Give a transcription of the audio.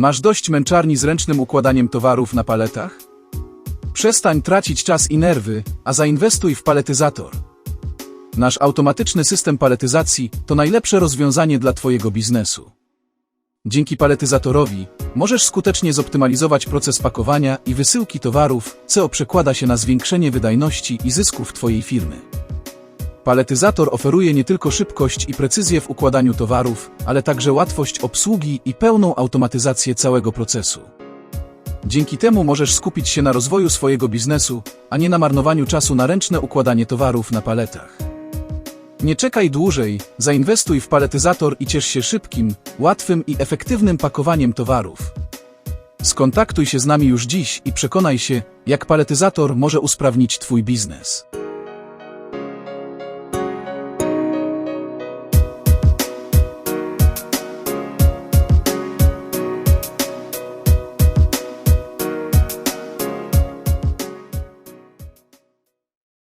Masz dość męczarni z ręcznym układaniem towarów na paletach? Przestań tracić czas i nerwy, a zainwestuj w paletyzator. Nasz automatyczny system paletyzacji to najlepsze rozwiązanie dla Twojego biznesu. Dzięki paletyzatorowi możesz skutecznie zoptymalizować proces pakowania i wysyłki towarów, co przekłada się na zwiększenie wydajności i zysków Twojej firmy. Paletyzator oferuje nie tylko szybkość i precyzję w układaniu towarów, ale także łatwość obsługi i pełną automatyzację całego procesu. Dzięki temu możesz skupić się na rozwoju swojego biznesu, a nie na marnowaniu czasu na ręczne układanie towarów na paletach. Nie czekaj dłużej, zainwestuj w paletyzator i ciesz się szybkim, łatwym i efektywnym pakowaniem towarów. Skontaktuj się z nami już dziś i przekonaj się, jak paletyzator może usprawnić Twój biznes.